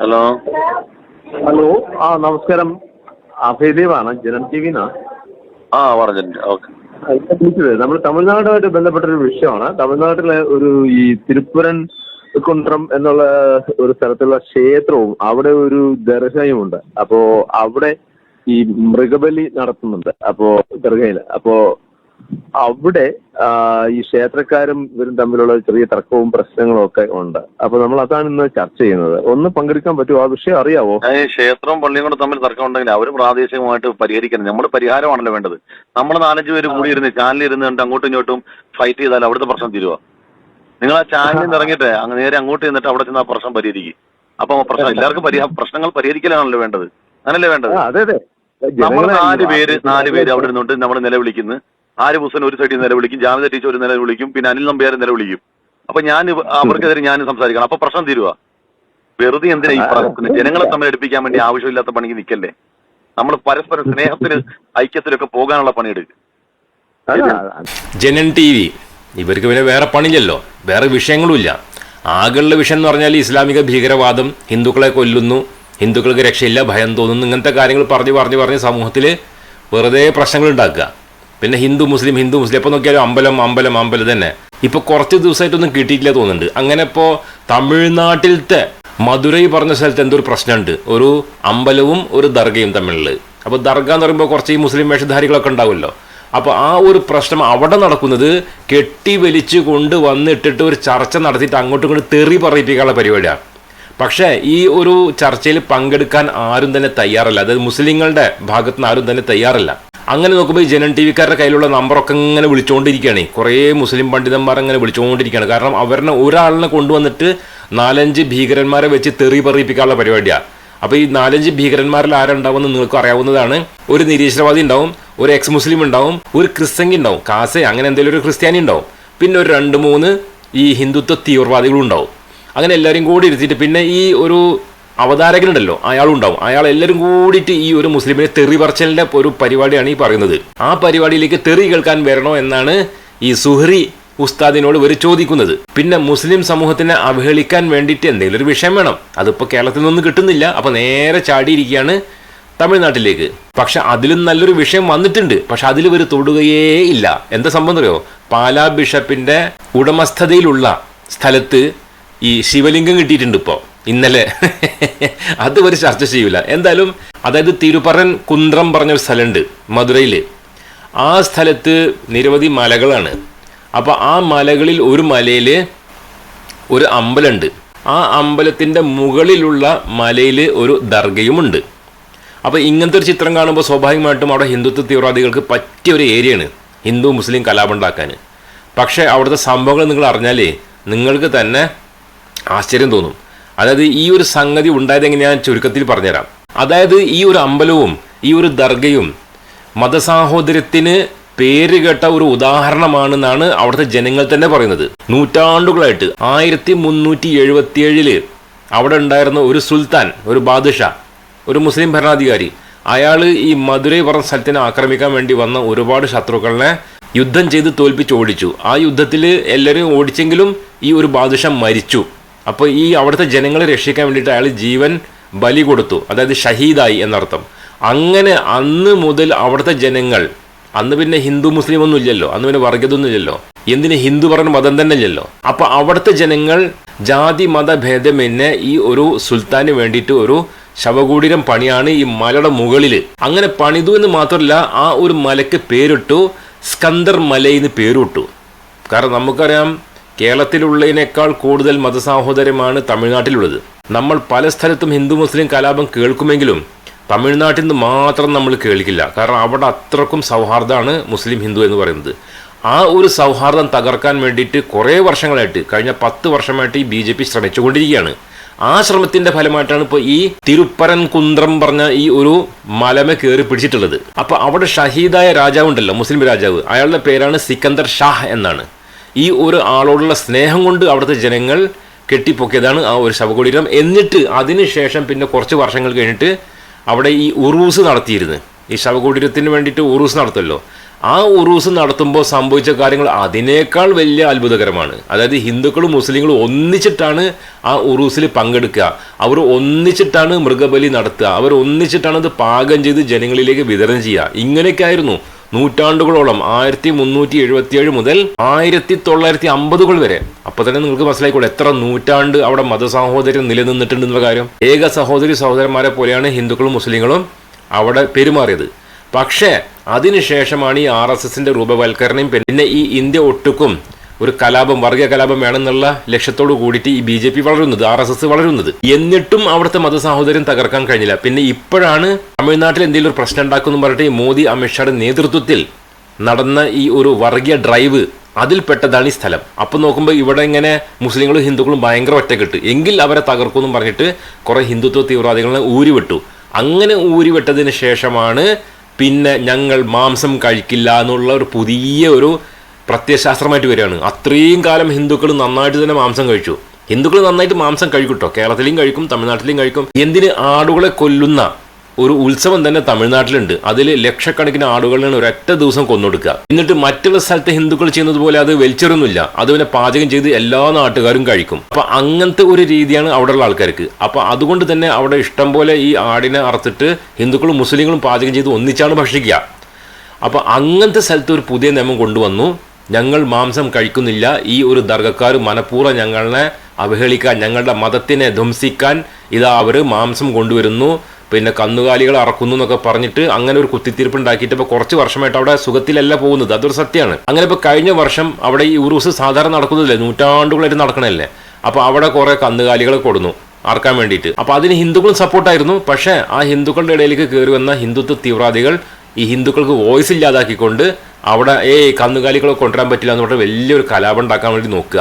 Hello. Hello. ആ നമസ്കാരം. അഭയദേവാണ് ജനം ടി വിന്നാ ആ പറഞ്ഞിട്ടുണ്ട് ഓക്കെ. വിളിച്ചത് നമ്മൾ തമിഴ്നാടുമായിട്ട് ബന്ധപ്പെട്ട ഒരു വിഷയമാണ്. തമിഴ്നാട്ടിലെ ഒരു ഈ തിരുപ്പുരൻ കുണ്ട്രം എന്നുള്ള ഒരു സ്ഥലത്തുള്ള ക്ഷേത്രവും അവിടെ ഒരു ദർഗയുമുണ്ട്. അപ്പോ അവിടെ ഈ മൃഗബലി നടത്തുന്നുണ്ട്. അപ്പോ ദർഗയിൽ. അപ്പോ അവിടെ ഈ ക്ഷേത്രക്കാരും ഇവരും തമ്മിലുള്ള ചെറിയ തർക്കവും പ്രശ്നങ്ങളും ഒക്കെ ഉണ്ട്. അപ്പൊ നമ്മൾ അതാണ് ഇന്ന് ചർച്ച ചെയ്യുന്നത്. ഒന്ന് പങ്കെടുക്കാൻ പറ്റുമോ? ആ വിഷയം അറിയാവോ? ക്ഷേത്രവും പള്ളിയും കൂടെ തമ്മിൽ തർക്കം ഉണ്ടെങ്കിൽ അവർ പ്രാദേശികമായിട്ട് പരിഹരിക്കണം. നമ്മൾ പരിഹാരമാണല്ലോ വേണ്ടത്. നമ്മൾ നാലഞ്ച് പേര് കൂടി ഇരുന്ന് ചാനലിൽ ഇരുന്ന് കണ്ട് അങ്ങോട്ടും ഇങ്ങോട്ടും ഫൈറ്റ് ചെയ്താൽ അവിടുത്തെ പ്രശ്നം തീരുവ? നിങ്ങൾ ആ ചാനലിൽ നിന്ന് ഇറങ്ങിയിട്ട് അങ്ങ് നേരെ അങ്ങോട്ട് ചെന്നിട്ട് അവിടെ ചെന്ന് ആ പ്രശ്നം പരിഹരിക്കും. അപ്പൊ പ്രശ്നം എല്ലാവർക്കും പ്രശ്നങ്ങൾ പരിഹരിക്കലാണല്ലോ വേണ്ടത്. അങ്ങനല്ലേ വേണ്ടത്? ആ, അതെ അതെ. നമ്മൾ നാല് പേര് നാല് പേര് അവിടെ ഇരുന്നുകൊണ്ട് നമ്മൾ നിലവിളിക്കുന്നു. ആര് ഹുസൈൻ ഒരു സൈഡിൽ നിലവിളിക്കും ജാമ്യ ടീച്ചർ ഒരു നിലവിളിക്കും പിന്നെ അനിൽ നമ്പ്യാർ നിലവിളിക്കും അപ്പൊ ഞാൻ അവർക്കെതിരെ ഞാൻ സംസാരിക്കണം. അപ്പൊ പ്രശ്നം തീരുവാ. വെറുതെ എന്തിനാ ഈ പറയുന്നത് ജനങ്ങളെ തമ്മിൽ അടുപ്പിക്കാൻ വേണ്ടി ആവശ്യമില്ലാത്ത പണിക്ക് നിൽക്കല്ലേ നമ്മൾ പരസ്പരം സ്നേഹത്തിന് ഐക്യത്തിലൊക്കെ പോകാനുള്ള പണിയെടുക്കും അതാ, ജനൻ ടി വി. ഇവർക്ക് പിന്നെ വേറെ പണിയില്ലല്ലോ. വേറെ വിഷയങ്ങളുമില്ല. ആകെയുള്ള വിഷയം എന്ന് പറഞ്ഞാൽ ഇസ്ലാമിക ഭീകരവാദം ഹിന്ദുക്കളെ കൊല്ലുന്നു. ഹിന്ദുക്കൾക്ക് രക്ഷയില്ല ഭയം തോന്നുന്നു. ഇങ്ങനത്തെ കാര്യങ്ങൾ പറഞ്ഞു പറഞ്ഞു പറഞ്ഞ് സമൂഹത്തിൽ വെറുതെ പ്രശ്നങ്ങൾ ഉണ്ടാക്കുക. പിന്നെ ഹിന്ദു മുസ്ലിം ഹിന്ദു മുസ്ലിം. എപ്പോൾ നോക്കിയാലും അമ്പലം അമ്പലം അമ്പലം തന്നെ ഇപ്പോൾ കുറച്ച് ദിവസമായിട്ടൊന്നും കിട്ടിയിട്ടില്ല തോന്നുന്നുണ്ട്. അങ്ങനെ ഇപ്പോൾ തമിഴ്നാട്ടിലത്തെ മധുരൈ പറഞ്ഞ സ്ഥലത്ത് എന്തോ ഒരു പ്രശ്നമുണ്ട്. ഒരു അമ്പലവും ഒരു ദർഗയും തമ്മിലുള്ളത്. അപ്പോൾ ദർഗ എന്ന് പറയുമ്പോൾ കുറച്ച് ഈ മുസ്ലിം വേഷധാരികളൊക്കെ ഉണ്ടാവുമല്ലോ. അപ്പോൾ ആ ഒരു പ്രശ്നം അവിടെ നടക്കുന്നത് കെട്ടി വലിച്ചു കൊണ്ട് വന്നിട്ടിട്ട് ഒരു ചർച്ച നടത്തിയിട്ട് അങ്ങോട്ടും ഇങ്ങോട്ട് തെറി പറയിപ്പിക്കാനുള്ള പരിപാടിയാണ്. പക്ഷേ ഈ ഒരു ചർച്ചയിൽ പങ്കെടുക്കാൻ ആരും തന്നെ തയ്യാറല്ല. അതായത് മുസ്ലിങ്ങളുടെ ഭാഗത്തുനിന്ന് ആരും തന്നെ തയ്യാറല്ല. അങ്ങനെ നോക്കുമ്പോൾ ഈ ജനൻ ടി വിക്കാരുടെ കയ്യിലുള്ള നമ്പറൊക്കെ ഇങ്ങനെ വിളിച്ചുകൊണ്ടിരിക്കുകയാണ് കുറേ മുസ്ലിം പണ്ഡിതന്മാർ അങ്ങനെ വിളിച്ചുകൊണ്ടിരിക്കുകയാണ് കാരണം അവരുടെ ഒരാളിനെ കൊണ്ടുവന്നിട്ട് നാലഞ്ച് ഭീകരന്മാരെ വെച്ച് തെറി പറയിപ്പിക്കാനുള്ള പരിപാടിയാണ് അപ്പോൾ ഈ നാലഞ്ച് ഭീകരന്മാരിൽ ആരുണ്ടാവുമെന്ന് നിങ്ങൾക്ക് അറിയാവുന്നതാണ്. ഒരു നിരീശ്വരവാദി ഉണ്ടാവും ഒരു എക്സ് മുസ്ലിം ഉണ്ടാവും ഒരു ക്രിസ്തങ്കി ഉണ്ടാവും. കാസെ അങ്ങനെ എന്തെങ്കിലും ഒരു ക്രിസ്ത്യാനി ഉണ്ടാവും. പിന്നെ ഒരു രണ്ട് മൂന്ന് ഈ ഹിന്ദുത്വ തീവ്രവാദികളും ഉണ്ടാവും. അങ്ങനെ എല്ലാവരും കൂടി ഇരുത്തിയിട്ട് പിന്നെ ഈ ഒരു അവതാരകനുണ്ടല്ലോ അയാളുണ്ടാവും അയാൾ എല്ലാവരും കൂടിയിട്ട് ഈ ഒരു മുസ്ലിമിനെ തെറി പറച്ചലിന്റെ ഒരു പരിപാടിയാണ് ഈ പറയുന്നത്. ആ പരിപാടിയിലേക്ക് തെറി കേൾക്കാൻ വരണോ എന്നാണ് ഈ സുഹറി ഉസ്താദിനോട് ഇവർ ചോദിക്കുന്നത്. പിന്നെ മുസ്ലിം സമൂഹത്തിനെ അവഹേളിക്കാൻ വേണ്ടിയിട്ട് എന്തെങ്കിലും ഒരു വിഷയം വേണം. അതിപ്പോൾ കേരളത്തിൽ നിന്നും കിട്ടുന്നില്ല. അപ്പോൾ നേരെ ചാടിയിരിക്കുകയാണ് തമിഴ്നാട്ടിലേക്ക്. പക്ഷെ അതിലും നല്ലൊരു വിഷയം വന്നിട്ടുണ്ട്. പക്ഷെ അതിൽ ഇവർ തൊടുകയേ ഇല്ല. എന്താ സംഭവം അറിയോ? പാലാ ബിഷപ്പിന്റെ ഉടമസ്ഥതയിലുള്ള സ്ഥലത്ത് ഈ ശിവലിംഗം കിട്ടിയിട്ടുണ്ട് ഇപ്പോൾ ഇന്നലെ. അത് ഒരു ചർച്ച ചെയ്യൂല. എന്തായാലും അതായത് തിരുപ്പറൻ കുന്ത്രം പറഞ്ഞൊരു സ്ഥലമുണ്ട് മധുരയിൽ ആ സ്ഥലത്ത് നിരവധി മലകളാണ്. അപ്പോൾ ആ മലകളിൽ ഒരു മലയിൽ ഒരു അമ്പലമുണ്ട്. ആ അമ്പലത്തിന്റെ മുകളിലുള്ള മലയിൽ ഒരു ദർഗയുമുണ്ട്. അപ്പോൾ ഇങ്ങനത്തെ ഒരു ചിത്രം കാണുമ്പോൾ സ്വാഭാവികമായിട്ടും അവിടെ ഹിന്ദുത്വ തീവ്രവാദികൾക്ക് പറ്റിയ ഒരു ഏരിയയാണ് ഹിന്ദു മുസ്ലിം കലാപം ഉണ്ടാക്കാൻ പക്ഷേ അവിടുത്തെ സംഭവങ്ങൾ നിങ്ങൾ അറിഞ്ഞാലേ നിങ്ങൾക്ക് തന്നെ ആശ്ചര്യം തോന്നും. അതായത് ഈ ഒരു സംഗതി ഉണ്ടായത് ഞാൻ ചുരുക്കത്തിൽ പറഞ്ഞുതരാം. അതായത് ഈ ഒരു അമ്പലവും ഈ ഒരു ദർഗയും മതസാഹോദര്യത്തിന് പേരുകേട്ട ഒരു ഉദാഹരണമാണെന്നാണ് അവിടുത്തെ ജനങ്ങൾ തന്നെ പറയുന്നത്. നൂറ്റാണ്ടുകളായിട്ട് ആയിരത്തി മുന്നൂറ്റി എഴുപത്തിയേഴിൽ അവിടെ ഉണ്ടായിരുന്ന ഒരു സുൽത്താൻ ഒരു ബാദുഷ ഒരു മുസ്ലിം ഭരണാധികാരി അയാൾ ഈ മധുരൈ പറഞ്ഞ സ്ഥലത്തിനെ ആക്രമിക്കാൻ വേണ്ടി വന്ന ഒരുപാട് ശത്രുക്കളെ യുദ്ധം ചെയ്ത് തോൽപ്പിച്ച് ഓടിച്ചു. ആ യുദ്ധത്തിൽ എല്ലാവരും ഓടിച്ചെങ്കിലും ഈ ഒരു ബാദുഷ മരിച്ചു. അപ്പോൾ ഈ അവിടുത്തെ ജനങ്ങളെ രക്ഷിക്കാൻ വേണ്ടിയിട്ട് അയാൾ ജീവൻ ബലി കൊടുത്തു. അതായത് ഷഹീദായി എന്നർത്ഥം. അങ്ങനെ അന്ന് മുതൽ അവിടുത്തെ ജനങ്ങൾ അന്ന് പിന്നെ ഹിന്ദു മുസ്ലിം ഒന്നും ഇല്ലല്ലോ അന്ന് പിന്നെ വർഗതൊന്നും ഇല്ലല്ലോ. എന്തിന് ഹിന്ദു പറഞ്ഞ മതം തന്നെ ഇല്ലല്ലോ. അപ്പൊ അവിടുത്തെ ജനങ്ങൾ ജാതി മത ഭേദമെന്നെ ഈ ഒരു സുൽത്താന് വേണ്ടിയിട്ട് ഒരു ശവകൂടീരം പണിയാണ് ഈ മലയുടെ മുകളിൽ അങ്ങനെ പണിതു എന്ന് മാത്രമല്ല ആ ഒരു മലയ്ക്ക് പേരിട്ടു സ്കന്ദർ മലയിന്ന് പേരിട്ടു. കാരണം നമുക്കറിയാം കേരളത്തിലുള്ളതിനേക്കാൾ കൂടുതൽ മതസാഹോദര്യമാണ് തമിഴ്നാട്ടിലുള്ളത്. നമ്മൾ പല സ്ഥലത്തും ഹിന്ദു മുസ്ലിം കലാപം കേൾക്കുമെങ്കിലും തമിഴ്നാട്ടിൽ നിന്ന് മാത്രം നമ്മൾ കേൾക്കില്ല. കാരണം അവിടെ അത്രക്കും സൗഹാർദ്ദമാണ് മുസ്ലിം ഹിന്ദു എന്ന് പറയുന്നത്. ആ ഒരു സൗഹാർദ്ദം തകർക്കാൻ വേണ്ടിയിട്ട് കുറേ വർഷങ്ങളായിട്ട് കഴിഞ്ഞ പത്ത് വർഷമായിട്ട് ഈ ബി ജെ പി ശ്രമിച്ചുകൊണ്ടിരിക്കുകയാണ്. ആ ശ്രമത്തിന്റെ ഫലമായിട്ടാണ് ഇപ്പോൾ ഈ തിരുപ്പരൻ കുന്ദ്രം പറഞ്ഞ ഈ ഒരു മലമ കയറി പിടിച്ചിട്ടുള്ളത്. അപ്പോൾ അവിടെ ഷഹീദായ രാജാവുണ്ടല്ലോ മുസ്ലിം രാജാവ്. അയാളുടെ പേരാണ് സിക്കന്ദർ ഷാഹ് എന്നാണ്. ഈ ഒരു ആളോടുള്ള സ്നേഹം കൊണ്ട് അവിടുത്തെ ജനങ്ങൾ കെട്ടിപ്പൊക്കിയതാണ് ആ ഒരു ശവകുടീരം. എന്നിട്ട് അതിനുശേഷം പിന്നെ കുറച്ച് വർഷങ്ങൾ കഴിഞ്ഞിട്ട് അവിടെ ഈ ഉറൂസ് നടത്തിയിരുന്നു. ഈ ശവകുടീരത്തിന് വേണ്ടിയിട്ട് ഉറൂസ് നടത്തുമല്ലോ ആ ഉറൂസ് നടത്തുമ്പോൾ സംഭവിച്ച കാര്യങ്ങൾ അതിനേക്കാൾ വലിയ അത്ഭുതകരമാണ്. അതായത് ഹിന്ദുക്കളും മുസ്ലിങ്ങളും ഒന്നിച്ചിട്ടാണ് ആ ഉറൂസിൽ പങ്കെടുക്കുക. അവർ ഒന്നിച്ചിട്ടാണ് മൃഗബലി നടത്തുക. അവർ ഒന്നിച്ചിട്ടാണ് അത് പാകം ചെയ്ത് ജനങ്ങളിലേക്ക് വിതരണം ചെയ്യുക. ഇങ്ങനെയൊക്കെ ആയിരുന്നു. നൂറ്റാണ്ടുകളോളം ആയിരത്തി മുന്നൂറ്റി എഴുപത്തിയേഴ് മുതൽ ആയിരത്തി തൊള്ളായിരത്തി അമ്പതുകൾ വരെ. അപ്പൊ തന്നെ നിങ്ങൾക്ക് മനസ്സിലായിക്കോളൂ എത്ര നൂറ്റാണ്ട് അവിടെ മതസാഹോദര്യം നിലനിന്നിട്ടുണ്ടെന്ന കാര്യം. ഏക സഹോദരി സഹോദരന്മാരെ പോലെയാണ് ഹിന്ദുക്കളും മുസ്ലിങ്ങളും അവിടെ പെരുമാറിയത്. പക്ഷേ അതിനുശേഷമാണ് ഈ ആർ എസ് എസിന്റെ രൂപവൽക്കരണം പിന്നെ ഈ ഇന്ത്യ ഒട്ടുക്കും ഒരു കലാപം വർഗീയ കലാപം വേണമെന്നുള്ള ലക്ഷ്യത്തോട് കൂടിയിട്ട് ഈ ബി ജെ പി വളരുന്നത് ആർ എസ് എസ് വളരുന്നത്. എന്നിട്ടും അവിടുത്തെ മതസാഹോദര്യം തകർക്കാൻ കഴിഞ്ഞില്ല. പിന്നെ ഇപ്പോഴാണ് തമിഴ്നാട്ടിൽ എന്തെങ്കിലും ഒരു പ്രശ്നം ഉണ്ടാക്കുമെന്ന് പറഞ്ഞിട്ട് മോദി അമിത്ഷായുടെ നേതൃത്വത്തിൽ നടന്ന ഈ ഒരു വർഗീയ ഡ്രൈവ് അതിൽപ്പെട്ടതാണ് ഈ സ്ഥലം. അപ്പം നോക്കുമ്പോൾ ഇവിടെ ഇങ്ങനെ മുസ്ലിങ്ങളും ഹിന്ദുക്കളും ഭയങ്കര ഒറ്റക്കെട്ട്. എങ്കിൽ അവരെ തകർക്കുമെന്നും പറഞ്ഞിട്ട് കുറേ ഹിന്ദുത്വ തീവ്രവാദികളെ ഊരിവിട്ടു. അങ്ങനെ ഊരിവിട്ടതിന് ശേഷമാണ് പിന്നെ ഞങ്ങൾ മാംസം കഴിക്കില്ല എന്നുള്ള ഒരു പുതിയ ഒരു പ്രത്യയശാസ്ത്രമായിട്ട് വരികയാണ്. അത്രയും കാലം ഹിന്ദുക്കൾ നന്നായിട്ട് തന്നെ മാംസം കഴിച്ചു. ഹിന്ദുക്കൾ നന്നായിട്ട് മാംസം കഴിക്കും കേരളത്തിലും കഴിക്കും തമിഴ്നാട്ടിലും കഴിക്കും. എന്തിന് ആടുകളെ കൊല്ലുന്ന ഒരു ഉത്സവം തന്നെ തമിഴ്നാട്ടിലുണ്ട്. അതിൽ ലക്ഷക്കണക്കിന് ആടുകളാണ് ഒരൊറ്റ ദിവസം കൊന്നൊടുക്കുക. എന്നിട്ട് മറ്റുള്ള സ്ഥലത്തെ ഹിന്ദുക്കൾ ചെയ്യുന്നത് പോലെ അത് വലിച്ചെറുന്നില്ല അത് പിന്നെ പാചകം ചെയ്ത് എല്ലാ നാട്ടുകാരും കഴിക്കും. അപ്പൊ അങ്ങനത്തെ ഒരു രീതിയാണ് അവിടെയുള്ള ആൾക്കാർക്ക്. അപ്പൊ അതുകൊണ്ട് തന്നെ അവിടെ ഇഷ്ടം പോലെ ഈ ആടിനെ അറുത്തിട്ട് ഹിന്ദുക്കളും മുസ്ലിങ്ങളും പാചകം ചെയ്ത് ഒന്നിച്ചാണ് ഭക്ഷിക്കുക. അപ്പൊ അങ്ങനത്തെ സ്ഥലത്ത് ഒരു പുതിയ നിയമം കൊണ്ടുവന്നു. ഞങ്ങൾ മാംസം കഴിക്കുന്നില്ല. ഈ ഒരു ദർഗക്കാർ മനഃപൂർവം ഞങ്ങളെ അവഹേളിക്കാൻ ഞങ്ങളുടെ മതത്തിനെ ധ്വംസിക്കാൻ ഇതാ അവർ മാംസം കൊണ്ടുവരുന്നു. പിന്നെ കന്നുകാലികൾ അറക്കുന്നു എന്നൊക്കെ പറഞ്ഞിട്ട് അങ്ങനെ ഒരു കുത്തിത്തീർപ്പ് ഉണ്ടാക്കിയിട്ട് ഇപ്പോൾ കുറച്ച് വർഷമായിട്ട് അവിടെ സുഖത്തിലല്ല പോകുന്നത്. അതൊരു സത്യമാണ്. അങ്ങനെ ഇപ്പോൾ കഴിഞ്ഞ വർഷം അവിടെ ഈ ഉറൂസ് സാധാരണ നടക്കുന്നില്ലേ നൂറ്റാണ്ടുകളായിട്ട് നടക്കണല്ലേ അപ്പോൾ അവിടെ കുറേ കന്നുകാലികളെ കൊടുന്നു ആർക്കാൻ വേണ്ടിയിട്ട്. അപ്പോൾ അതിന് ഹിന്ദുക്കളും സപ്പോർട്ടായിരുന്നു. പക്ഷേ ആ ഹിന്ദുക്കളുടെ ഇടയിലേക്ക് കയറി വന്ന ഹിന്ദുത്വ തീവ്രവാദികൾ ഈ ഹിന്ദുക്കൾക്ക് വോയിസ് ഇല്ലാതാക്കിക്കൊണ്ട് അവിടെ ഏ കന്നുകാലികളെ കൊണ്ടുവരാൻ പറ്റില്ല എന്ന് പറഞ്ഞിട്ട് വലിയൊരു കലാപം ഉണ്ടാക്കാൻ വേണ്ടി നോക്കുക.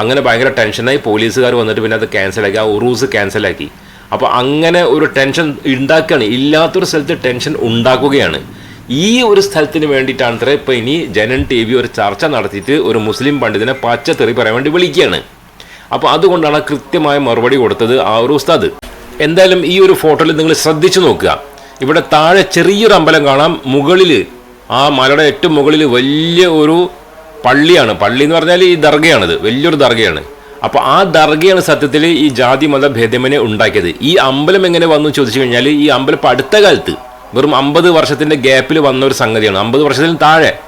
അങ്ങനെ ഭയങ്കര ടെൻഷനായി പോലീസുകാർ വന്നിട്ട് പിന്നെ അത് ക്യാൻസലാക്കി. ആ ഉറൂസ് ക്യാൻസലാക്കി. അപ്പോൾ അങ്ങനെ ഒരു ടെൻഷൻ ഉണ്ടാക്കുകയാണ്. ഇല്ലാത്തൊരു സ്ഥലത്ത് ടെൻഷൻ ഉണ്ടാക്കുകയാണ്. ഈ ഒരു സ്ഥലത്തിന് വേണ്ടിയിട്ടാണ് ഇപ്പോൾ ഇനി ജനൻ ടി വി ഒരു ചർച്ച നടത്തിയിട്ട് ഒരു മുസ്ലിം പണ്ഡിതനെ പച്ചത്തെറി പറയാൻ വേണ്ടി വിളിക്കുകയാണ്. അപ്പോൾ അതുകൊണ്ടാണ് കൃത്യമായ മറുപടി കൊടുത്തത് ആ ഒരു ഉസ്താദ്. എന്തായാലും ഈ ഒരു ഫോട്ടോയിൽ നിങ്ങൾ ശ്രദ്ധിച്ചു നോക്കുക. ഇവിടെ താഴെ ചെറിയൊരു അമ്പലം കാണാം. മുകളിൽ ആ മലയുടെ ഏറ്റവും മുകളിൽ വലിയ ഒരു പള്ളിയാണ്. പള്ളി എന്ന് പറഞ്ഞാൽ ഈ ദർഗയാണിത്. വലിയൊരു ദർഗയാണ്. അപ്പോൾ ആ ദർഗയാണ് സത്യത്തിൽ ഈ ജാതി മത ഭേദമനെ ഉണ്ടാക്കിയത്. ഈ അമ്പലം എങ്ങനെ വന്നു ചോദിച്ചു കഴിഞ്ഞാൽ ഈ അമ്പലം അടുത്ത കാലത്ത് വെറും അമ്പത് വർഷത്തിന്റെ ഗ്യാപ്പിൽ വന്ന ഒരു സംഗതിയാണ്. അമ്പത് വർഷത്തിന് താഴെ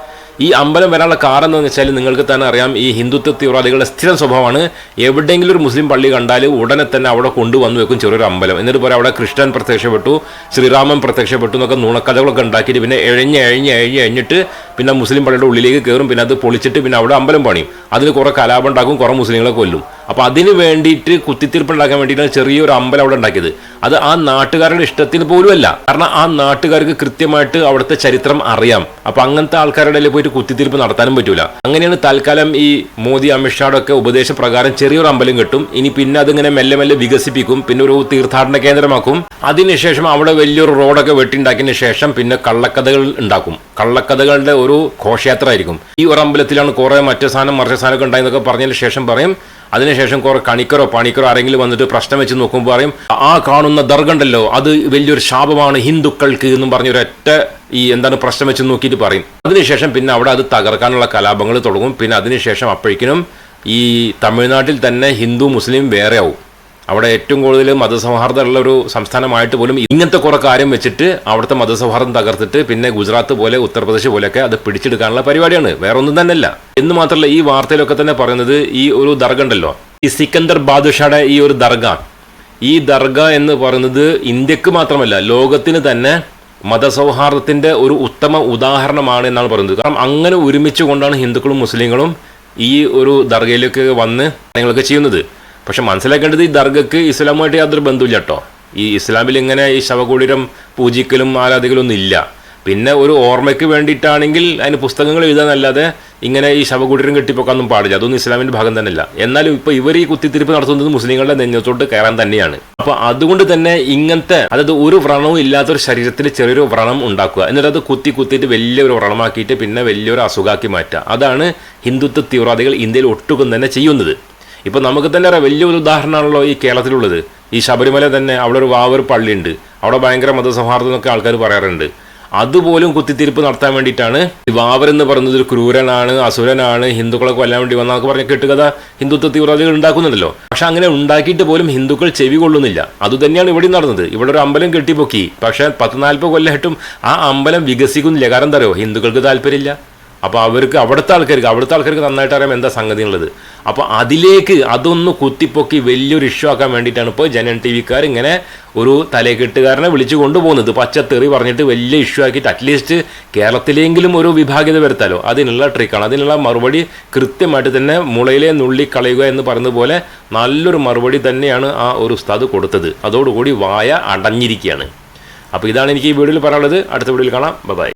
ഈ അമ്പലം വരാനുള്ള കാരണം എന്ന് വെച്ചാൽ നിങ്ങൾക്ക് തന്നെ അറിയാം ഈ ഹിന്ദുത്വ തീവ്രവാദികളുടെ സ്ഥിരം സ്വഭാവമാണ് എവിടെയെങ്കിലും ഒരു മുസ്ലിം പള്ളി കണ്ടാൽ ഉടനെ തന്നെ അവിടെ കൊണ്ടുവന്ന് വെക്കും ചെറിയൊരു അമ്പലം. എന്നിട്ട് പോലെ അവിടെ കൃഷ്ണൻ പ്രത്യക്ഷപ്പെട്ടു ശ്രീരാമൻ പ്രത്യക്ഷപ്പെട്ടു എന്നൊക്കെ നുണക്കഥകളൊക്കെ ഉണ്ടാക്കിയിട്ട് പിന്നെ എഴഞ്ഞ് എഴഞ്ഞ് എഴഞ്ഞ് എഴിഞ്ഞിട്ട് പിന്നെ മുസ്ലിം പള്ളിയുടെ ഉള്ളിലേക്ക് കയറും പിന്നെ അത് പൊളിച്ചിട്ട് പിന്നെ അവിടെ അമ്പലം പണിയും. അതിന് കുറേ കലാപം ഉണ്ടാക്കും കുറേ മുസ്ലിങ്ങളെ കൊല്ലും. അപ്പോൾ അതിന് വേണ്ടിയിട്ട് കുത്തിത്തീർപ്പ് ഉണ്ടാക്കാൻ വേണ്ടിയിട്ടാണ് ചെറിയൊരു അമ്പലം അവിടെ ഉണ്ടാക്കിയത്. അത് ആ നാട്ടുകാരുടെ ഇഷ്ടത്തിന് പോലുമല്ല. കാരണം ആ നാട്ടുകാർക്ക് കൃത്യമായിട്ട് അവിടുത്തെ ചരിത്രം അറിയാം. അപ്പോൾ അങ്ങനത്തെ ആൾക്കാരുടെ പോയിട്ട് കുത്തിത്തീർപ്പ് നടത്താനും പറ്റൂല. അങ്ങനെയാണ് തൽക്കാലം ഈ മോദി അമിത്ഷായുടെ ഒക്കെ ഉപദേശപ്രകാരം ചെറിയൊരു അമ്പലം കിട്ടും. ഇനി പിന്നെ അതിങ്ങനെ മെല്ലെ മെല്ലെ വികസിപ്പിക്കും. പിന്നെ ഒരു തീർത്ഥാടന കേന്ദ്രമാക്കും. അതിനുശേഷം അവിടെ വലിയൊരു റോഡൊക്കെ വെട്ടിണ്ടാക്കിയതിന് ശേഷം പിന്നെ കള്ളക്കഥകൾ ഉണ്ടാക്കും. കള്ളക്കഥകളുടെ ഒരു ഘോഷയാത്ര ആയിരിക്കും ഈ ഒരു അമ്പലത്തിലാണ് കുറെ മറ്റേ സാധനം മറിച്ച സാധനമൊക്കെ ഉണ്ടായെന്നൊക്കെ പറഞ്ഞതിന് ശേഷം പറയും. അതിനുശേഷം കുറെ കണിക്കറോ പണിക്കറോ ആരെങ്കിലും വന്നിട്ട് പ്രശ്നം വെച്ച് നോക്കുമ്പോൾ പറയും ആ കാണുന്ന ദർഗണ്ടല്ലോ അത് വലിയൊരു ശാപമാണ് ഹിന്ദുക്കൾക്ക് എന്നും പറഞ്ഞൊരൊറ്റ ഈ എന്താണ് പ്രശ്നം വെച്ച് നോക്കിയിട്ട് പറയും. അതിനുശേഷം പിന്നെ അവിടെ അത് തകർക്കാനുള്ള കലാപങ്ങൾ തുടങ്ങും. പിന്നെ അതിനുശേഷം അപ്പോഴേക്കിനും ഈ തമിഴ്നാട്ടിൽ തന്നെ ഹിന്ദു മുസ്ലിം വേറെ ആവും അവിടെ ഏറ്റവും കൂടുതൽ മതസൗഹാർദ്ദമുള്ള ഒരു സംസ്ഥാനമായിട്ട് പോലും ഇങ്ങനത്തെ കുറെ കാര്യം വെച്ചിട്ട് അവിടുത്തെ മതസൗഹാർദ്ദം തകർത്തിട്ട് പിന്നെ ഗുജറാത്ത് പോലെ ഉത്തർപ്രദേശ് പോലെയൊക്കെ അത് പിടിച്ചെടുക്കാനുള്ള പരിപാടിയാണ്. വേറെ ഒന്നും തന്നെയല്ല. എന്ന് മാത്രമല്ല ഈ വാർത്തയിലൊക്കെ തന്നെ പറയുന്നത് ഈ ഒരു ദർഗ ഉണ്ടല്ലോ. ഈ സിക്കന്ദർ ബാദുഷയുടെ ഈ ഒരു ദർഗ. ഈ ദർഗ എന്ന് പറയുന്നത് ഇന്ത്യയ്ക്ക് മാത്രമല്ല ലോകത്തിന് തന്നെ മതസൗഹാർദ്ദത്തിന്റെ ഒരു ഉത്തമ ഉദാഹരണമാണ് എന്നാണ് പറയുന്നത്. കാരണം അങ്ങനെ ഒരുമിച്ച് കൊണ്ടാണ് ഹിന്ദുക്കളും മുസ്ലിങ്ങളും ഈ ഒരു ദർഗയിലേക്ക് വന്ന് കാര്യങ്ങളൊക്കെ ചെയ്യുന്നത്. പക്ഷെ മനസ്സിലാക്കേണ്ടത് ഈ ദർഗക്ക് ഇസ്ലാമുമായിട്ട് യാതൊരു ബന്ധമില്ല കേട്ടോ. ഈ ഇസ്ലാമിൽ ഇങ്ങനെ ഈ ശവകുടീരം പൂജിക്കലും ആരാധിക്കലും ഒന്നും ഇല്ല. പിന്നെ ഒരു ഓർമ്മയ്ക്ക് വേണ്ടിയിട്ടാണെങ്കിൽ അതിന് പുസ്തകങ്ങൾ എഴുതാനല്ലാതെ ഇങ്ങനെ ഈ ശവകുടീരം കെട്ടിപ്പൊക്കാനൊന്നും പാടില്ല. അതൊന്നും ഇസ്ലാമിന്റെ ഭാഗം തന്നെയല്ല. എന്നാലും ഇപ്പോൾ ഇവർ ഈ കുത്തിത്തിരിപ്പ് നടത്തുന്നത് മുസ്ലിങ്ങളുടെ നെഞ്ഞത്തോട്ട് കയറാൻ തന്നെയാണ്. അപ്പോൾ അതുകൊണ്ട് തന്നെ ഇങ്ങനത്തെ അതായത് ഒരു വ്രണവും ഇല്ലാത്തൊരു ശരീരത്തിൽ ചെറിയൊരു വ്രണം ഉണ്ടാക്കുക. എന്നിട്ട് അത് കുത്തി കുത്തിയിട്ട് വലിയൊരു വ്രണമാക്കിയിട്ട് പിന്നെ വലിയൊരു അസുഖാക്കി മാറ്റുക. അതാണ് ഹിന്ദുത്വ തീവ്രവാദികൾ ഇന്ത്യയിൽ ഒട്ടുക്കും തന്നെ ചെയ്യുന്നത്. ഇപ്പൊ നമുക്ക് തന്നെ വലിയൊരു ഉദാഹരണമാണല്ലോ ഈ കേരളത്തിലുള്ളത്. ഈ ശബരിമല തന്നെ അവിടെ ഒരു വാവൊരു പള്ളിയുണ്ട്. അവിടെ ഭയങ്കര മതസൗഹാർദ്ദം എന്നൊക്കെ ആൾക്കാർ പറയാറുണ്ട്. അതുപോലും കുത്തിത്തിരിപ്പ് നടത്താൻ വേണ്ടിയിട്ടാണ് ഈ വാവർ എന്ന് പറയുന്നത് ഒരു ക്രൂരനാണ് അസുരനാണ് ഹിന്ദുക്കളെ കൊല്ലാൻ വേണ്ടി വന്നതൊക്കെ പറഞ്ഞ കെട്ടുകഥ ഹിന്ദുത്വ തീവ്രവാദികൾ ഉണ്ടാക്കുന്നുണ്ടല്ലോ. പക്ഷെ അങ്ങനെ ഉണ്ടാക്കിയിട്ട് പോലും ഹിന്ദുക്കൾ ചെവി കൊള്ളുന്നില്ല. അതുതന്നെയാണ് ഇവിടെ നടന്നത്. ഇവിടെ ഒരു അമ്പലം കെട്ടിപ്പൊക്കി. പക്ഷേ പത്ത് നാൽപ്പത് കൊല്ലമായിട്ടും ആ അമ്പലം വികസിക്കുന്നില്ല. കാരണം എന്താ ഹിന്ദുക്കൾക്ക് താല്പര്യമില്ല. അപ്പോൾ അവർക്ക് അവിടുത്തെ ആൾക്കാർക്ക് അവിടുത്തെ ആൾക്കാർക്ക് നന്നായിട്ട് അറിയാം എന്താ സംഗതി ഉള്ളത് അപ്പോൾ അതിലേക്ക് അതൊന്ന് കുത്തിപ്പൊക്കി വലിയൊരു ഇഷ്യൂ ആക്കാൻ വേണ്ടിയിട്ടാണ് ഇപ്പോൾ ജനൻ ടി വിക്കാർ ഇങ്ങനെ ഒരു തലേക്കെട്ടുകാരനെ വിളിച്ചു കൊണ്ടുപോകുന്നത്. പച്ചത്തെറി പറഞ്ഞിട്ട് വലിയ ഇഷ്യൂ ആക്കിയിട്ട് അറ്റ്ലീസ്റ്റ് കേരളത്തിലെങ്കിലും ഒരു വിഭാഗ്യത വരുത്താലോ. അതിനുള്ള ട്രിക്കാണ് അതിനുള്ള മറുപടി കൃത്യമായിട്ട് തന്നെ മുളയിലെ നുള്ളി കളയുക എന്ന് പറയുന്നത് പോലെ നല്ലൊരു മറുപടി തന്നെയാണ് ആ ഒരു ഉസ്താദ് കൊടുത്തത്. അതോടുകൂടി വായ അടഞ്ഞിരിക്കുകയാണ്. അപ്പോൾ ഇതാണ് എനിക്ക് ഈ വീഡിയോയിൽ പറയാനുള്ളത്. അടുത്ത വീഡിയോയിൽ കാണാം. ബൈ